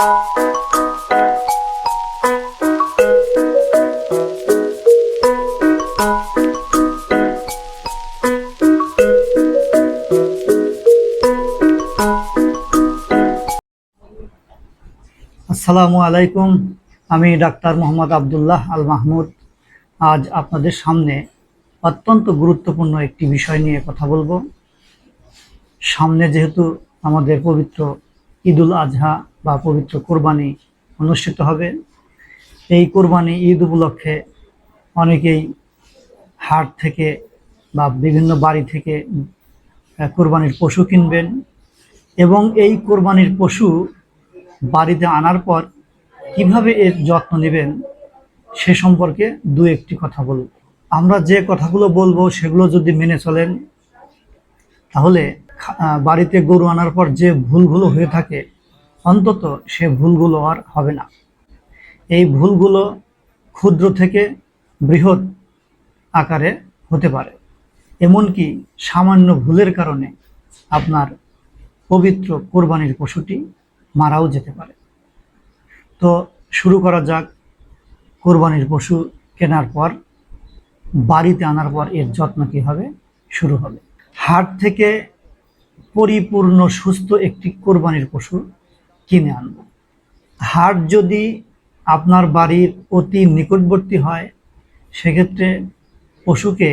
আসসালামু আলাইকুম। আমি ডাক্তার মোহাম্মদ আবদুল্লাহ আল মাহমুদ। আজ আপনাদের সামনে অত্যন্ত গুরুত্বপূর্ণ একটি বিষয় নিয়ে কথা বলব। সামনে যেহেতু আমাদের পবিত্র ঈদুল আজহা বা পবিত্র কোরবানি অনুষ্ঠিত হবে। এই কোরবানি ঈদ উপলক্ষে অনেকেই হাট থেকে বা বিভিন্ন বাড়ি থেকে কোরবানির পশু কিনবেন এবং এই কোরবানির পশু বাড়িতে আনার পর কীভাবে এর যত্ন নেবেন সে সম্পর্কে দু একটি কথা বলব আমরা যে কথাগুলো বলব সেগুলো যদি মেনে চলেন, তাহলে বাড়িতে গরু আনার পর যে ভুলগুলো হয়ে থাকে, অন্তত সে ভুলগুলো আর হবে না। এই ভুলগুলো ক্ষুদ্র থেকে বৃহৎ আকারে হতে পারে। এমনকি সামান্য ভুলের কারণে আপনার পবিত্র কোরবানির পশুটি মারাও যেতে পারে। তো শুরু করা যাক কোরবানির পশু কেনার পর, বাড়িতে আনার পর এর যত্ন কীভাবে শুরু হবে। হাট থেকে পরিপূর্ণ, সুস্থ একটি কোরবানির পশু কিনে আনব। হাট যদি আপনার বাড়ির অতি নিকটবর্তী হয়, সেক্ষেত্রে পশুকে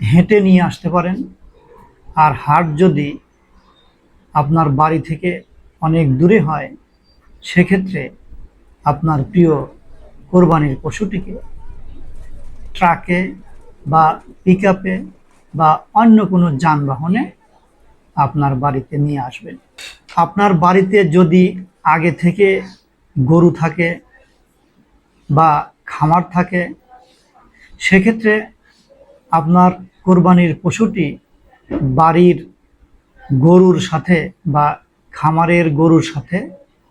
হেঁটে নিয়ে আসতে পারেন। আর হাট যদি আপনার বাড়ি থেকে অনেক দূরে হয়, সেক্ষেত্রে আপনার প্রিয় কোরবানির পশুটিকে ট্রাকে বা পিক বা অন্য কোনো যানবাহনে আপনার বাড়িতে নিয়ে আসবেন। আপনার বাড়িতে যদি আগে থেকে গরু থাকে বা খামার থাকে, সেক্ষেত্রে আপনার কোরবানির পশুটি বাড়ির গরুর সাথে বা খামারের গরুর সাথে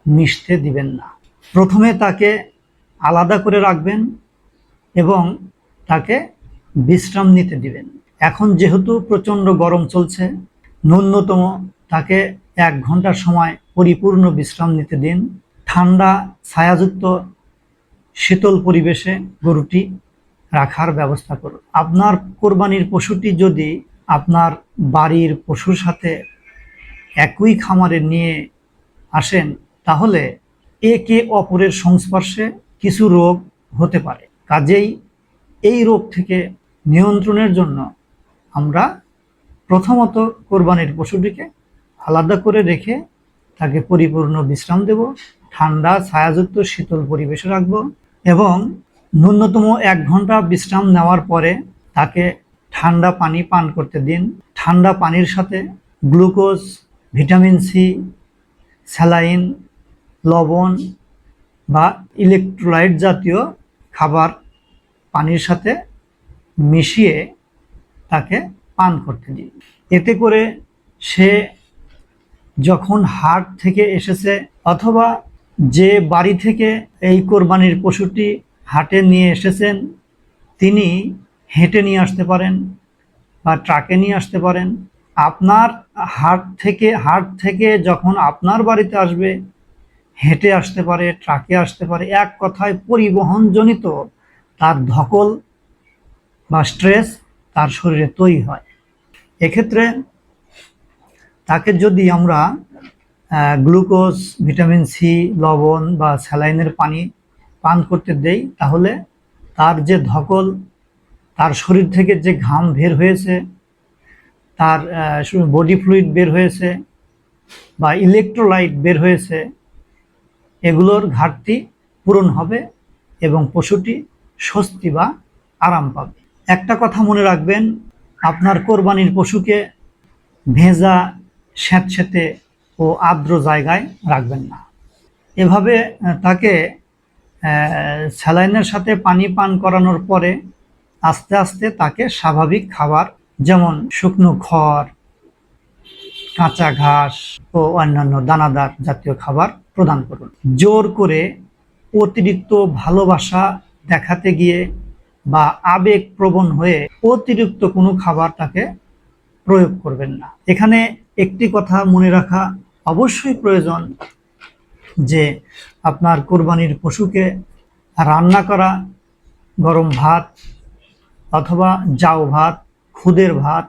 মিশতে দিবেন না। প্রথমে তাকে আলাদা করে রাখবেন এবং তাকে বিশ্রাম নিতে দিবেন। এখন যেহেতু প্রচণ্ড গরম চলছে, ন্যূনতম তাকে এক ঘণ্টার সময় পরিপূর্ণ বিশ্রাম নিতে দিন। ঠান্ডা, ছায়াযুক্ত, শীতল পরিবেশে গরুটি রাখার ব্যবস্থা করুন। আপনার কোরবানির পশুটি যদি আপনার বাড়ির পশুর সাথে একই খামারে নিয়ে আসেন, তাহলে একে অপরের সংস্পর্শে কিছু রোগ হতে পারে। কাজেই এই রোগ থেকে নিয়ন্ত্রণের জন্য আমরা প্রথমত কোরবানির পশুটিকে আলাদা করে রেখে তাকে পরিপূর্ণ বিশ্রাম দেব, ঠান্ডা, ছায়াযুক্ত, শীতল পরিবেশে রাখব এবং ন্যূনতম এক ঘণ্টা বিশ্রাম নেওয়ার পরে তাকে ঠান্ডা পানি পান করতে দিন। ঠান্ডা পানির সাথে গ্লুকোজ, ভিটামিন সি, স্যালাইন, লবণ বা ইলেকট্রোলাইট জাতীয় খাবার পানির সাথে মিশিয়ে তাকে পান করতে দিন এতে করে সে যখন হাট থেকে এসেছে অথবা যে বাড়ি থেকে এই কোরবানির পশুটি হাটে নিয়ে এসেছেন, তিনি হেঁটে নিয়ে আসতে পারেন বা ট্রাকে নিয়ে আসতে পারেন। আপনার হাট থেকে হাট থেকে যখন আপনার বাড়িতে আসবে, হেঁটে আসতে পারে, ট্রাকে আসতে পারে, এক কথায় পরিবহনজনিত তার ধকল বা স্ট্রেস তার শরীরে তৈরি হয়। এক্ষেত্রে তাকে যদি আমরা গ্লুকোজ, ভিটামিন সি, লবণ বা স্যালাইনের পানি পান করতে দেই, তাহলে তার যে ধকল, তার শরীর থেকে যে ঘাম বের হয়েছে, তার বডি ফ্লুইড বের হয়েছে বা ইলেকট্রোলাইট বের হয়েছে, এগুলোর ঘাটতি পূরণ হবে এবং পশুটি স্বস্তি বা আরাম পাবে। একটা কথা মনে রাখবেন, আপনার কোরবানির পশুকে ভেজা স্যাঁতস্যাঁতে ও আর্দ্র জায়গায় রাখবেন না। এভাবে তাকে স্যালাইনের সাথে পানি পান করানোর পরে আস্তে আস্তে তাকে স্বাভাবিক খাবার যেমন শুকনো খড়, কাঁচা ঘাস ও অন্যান্য দানাদার জাতীয় খাবার প্রদান করুন। জোর করে অতিরিক্ত ভালোবাসা দেখাতে গিয়ে বা আবেগ প্রবণ হয়ে অতিরিক্ত কোনো খাবার তাকে প্রয়োগ করবেন না। এখানে একটি কথা মনে রাখা অবশ্যই প্রয়োজন যে আপনার কোরবানির পশুকে রান্না করা গরম ভাত অথবা জাউ ভাত, খুদের ভাত,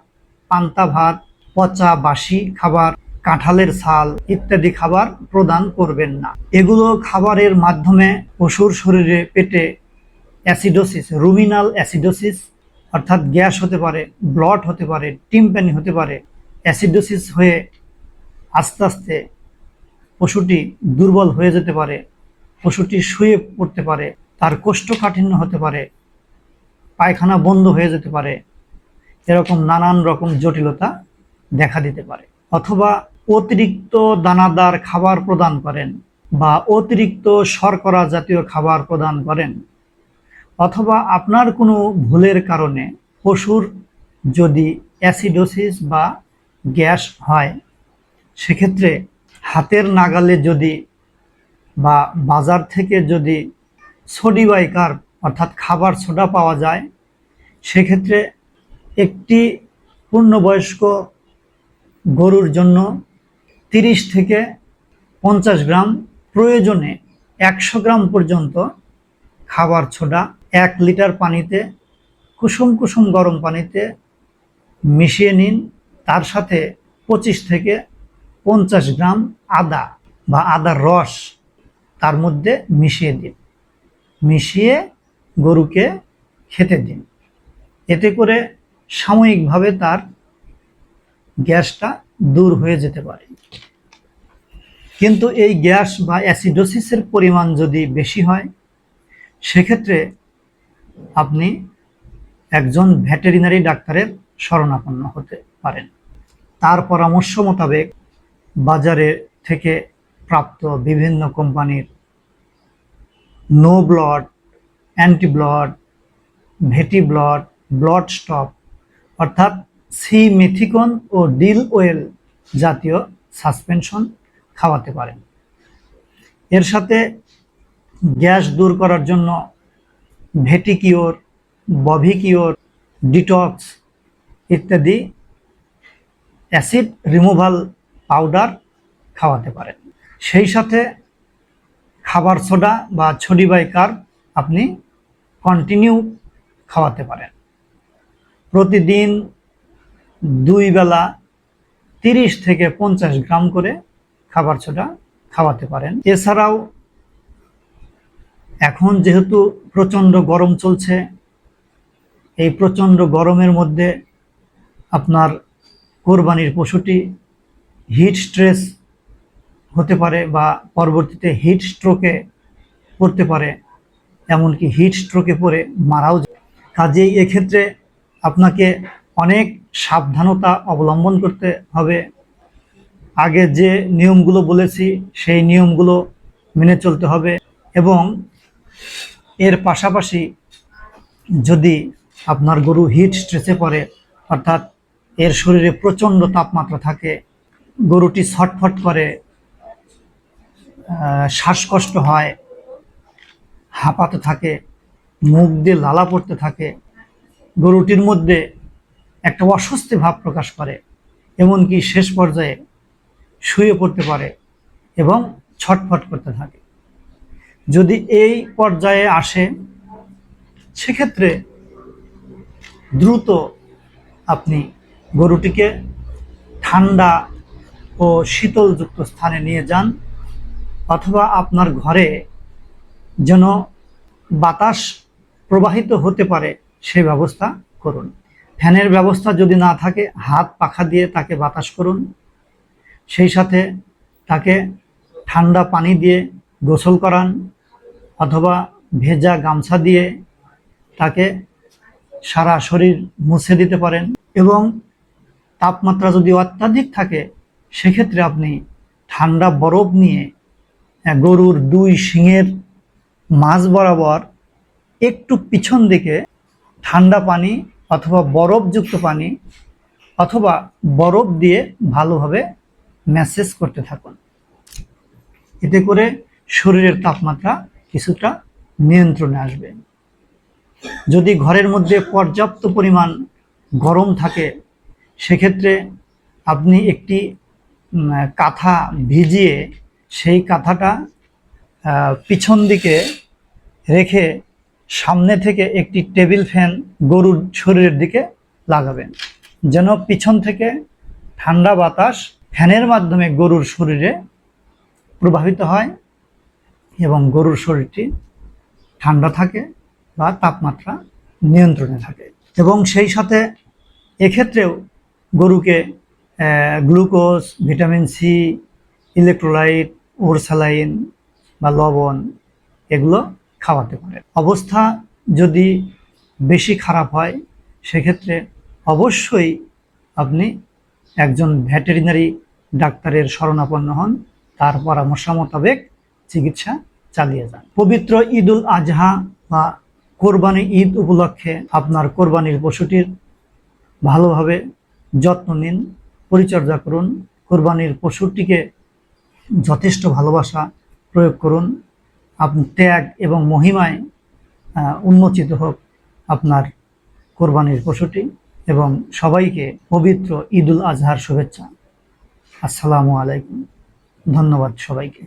পান্তা ভাত, পচা বাসি খাবার, কাঁঠালের ছাল ইত্যাদি খাবার প্রদান করবেন না। এগুলো খাবারের মাধ্যমে পশুর শরীরে পেটে অ্যাসিডোসিস, রুমিনাল অ্যাসিডোসিস, অর্থাৎ গ্যাস হতে পারে ব্লড হতে পারে টিম্প্যানি হতে পারে, অ্যাসিডোসিস হয়ে আস্তে আস্তে পশুটি দুর্বল হয়ে যেতে পারে, পশুটি শুয়ে পড়তে পারে, তার কোষ্ঠকাঠিন্য হতে পারে, পায়খানা বন্ধ হয়ে যেতে পারে, এরকম নানান রকম জটিলতা দেখা দিতে পারে। অথবা অতিরিক্ত দানাদার খাবার প্রদান করেন বা অতিরিক্ত শর্করা জাতীয় খাবার প্রদান করেন। অথবা আপনার কোনো ভুলের কারণে পশুর যদি অ্যাসিডোসিস বা গ্যাস হয়, সেক্ষেত্রে হাতের নাগালে যদি বা বাজার থেকে যদি সোডিবাইকার অর্থাৎ খাবার সোডা পাওয়া যায়, সেক্ষেত্রে একটি পূর্ণবয়স্ক গরুর জন্য তিরিশ থেকে পঞ্চাশ গ্রাম প্রয়োজনে একশো গ্রাম পর্যন্ত খাবার ছোডা এক লিটার পানিতে, কুসুম কুসুম গরম পানিতে মিশিয়ে নিন। তার সাথে পঁচিশ থেকে পঞ্চাশ গ্রাম আদা বা আদার রস তার মধ্যে মিশিয়ে দিন। মিশিয়ে গরুকে খেতে দিন। এতে করে সাময়িকভাবে তার গ্যাসটা দূর হয়ে যেতে পারে। কিন্তু এই গ্যাস বা অ্যাসিডোসিসের পরিমাণ যদি বেশি হয়, সেক্ষেত্রে আপনি একজন ভেটেরিনারি ডাক্তারের শরণাপন্ন হতে পারেন। তার পরামর্শ মোতাবেক বাজারে থেকে প্রাপ্ত বিভিন্ন কোম্পানির no bloat, anti bloat, Veti bloat bloat stop, অর্থাৎ সি মেথিকন ও ডিল ওয়েল জাতীয় সাসপেনশন খাওয়াতে পারেন। এর সাথে গ্যাস দূর করার জন্য ভেটিকিওর বভিকিওর ডিটক্স ইত্যাদি অ্যাসিড রিমুভাল পাউডার খাওয়াতে পারেন। সেই সাথে খাবার সোডা বা ছড়ি বাই কার্ব আপনি কন্টিনিউ খাওয়াতে পারেন। প্রতিদিন দুই বেলা তিরিশ থেকে পঞ্চাশ গ্রাম করে খাবার সোডা খাওয়াতে পারেন। এছাড়াও এখন যেহেতু প্রচণ্ড গরম চলছে, এই প্রচণ্ড গরমের মধ্যে আপনার কোরবানির পশুটি হিট স্ট্রেস হতে পারে বা পরবর্তীতে হিট স্ট্রোকে পড়তে পারে, এমনকি হিট স্ট্রোকে পড়ে মারাও যায়। কাজেই এক্ষেত্রে আপনাকে অনেক সাবধানতা অবলম্বন করতে হবে। আগে যে নিয়মগুলো বলেছি, সেই নিয়মগুলো মেনে চলতে হবে এবং এর পাশাপাশি যদি আপনার গরু হিট স্ট্রেসে পড়ে, অর্থাৎ এর শরীরে প্রচণ্ড তাপমাত্রা থাকে, গরুটি ছটফট করে শ্বাসকষ্ট হয়, হাঁপাতে থাকে, মুখ দিয়ে লালা পড়তে থাকে, গরুটির মধ্যে একটা অস্বস্তি ভাব প্রকাশ করে, এমনকি শেষ পর্যায়ে শুয়ে পড়তে পারে এবং ছটফট করতে থাকে। যদি এই পর্যায়ে আসে, সেক্ষেত্রে দ্রুত আপনি গরুটিকে ঠান্ডা ও শীতলযুক্ত স্থানে নিয়ে যান অথবা আপনার ঘরে যেন বাতাস প্রবাহিত হতে পারে সেই ব্যবস্থা করুন। ফ্যানের ব্যবস্থা যদি না থাকে, হাত পাখা দিয়ে তাকে বাতাস করুন। সেই সাথে তাকে ঠান্ডা পানি দিয়ে গোসল করান। অথবা ভেজা গামছা দিয়ে তাকে সারা শরীর মুছে দিতে পারেন এবং তাপমাত্রা যদি অত্যাধিক থাকে, সেক্ষেত্রে আপনি ঠান্ডা বরফ নিয়ে গরুর দুই শিঙের মাঝ বরাবর একটু পিছন দিকে ঠান্ডা পানি অথবা বরফযুক্ত পানি অথবা বরফ দিয়ে ভালোভাবে ম্যাসেজ করতে থাকুন। এতে করে শরীরের তাপমাত্রা কিছুটা নিয়ন্ত্রণে আসবে। যদি ঘরের মধ্যে পর্যাপ্ত পরিমাণ গরম থাকে, সেক্ষেত্রে আপনি একটি কাঁথা ভিজিয়ে সেই কাঁথাটা পিছন দিকে রেখে সামনে থেকে একটি টেবিল ফ্যান গরুর শরীরের দিকে লাগাবেন। যেন পিছন থেকে ঠান্ডা বাতাস ফ্যানের মাধ্যমে গরুর শরীরে প্রবাহিত হয়। এবং গরুর শরীরটি ঠান্ডা থাকে বা তাপমাত্রা নিয়ন্ত্রণে থাকে। এবং সেই সাথে এক্ষেত্রেও গরুকে glucose, vitamin C, electrolyte, orsaline বা লবণ এগুলো খাওয়াতে পারে। অবস্থা যদি বেশি খারাপ হয়, সেক্ষেত্রে অবশ্যই আপনি একজন ভেটেরিনারি ডাক্তারের শরণাপন্ন হন। তার পরামর্শ মোতাবেক চিকিৎসা চালিয়ে যান। পবিত্র ঈদুল আজহা বা কোরবানি ঈদ উপলক্ষে আপনার কোরবানির পশুটির ভালোভাবে যত্ন নিন, পরিচর্যা করুন, কোরবানির পশুটিকে যথেষ্ট ভালোবাসা প্রয়োগ করুন। আপনি ত্যাগ এবং মহিমায় উন্মোচিত হোক আপনার কোরবানির পশুটি এবং সবাইকে পবিত্র ঈদুল আজহার শুভেচ্ছা। আসসালামু আলাইকুম। ধন্যবাদ সবাইকে।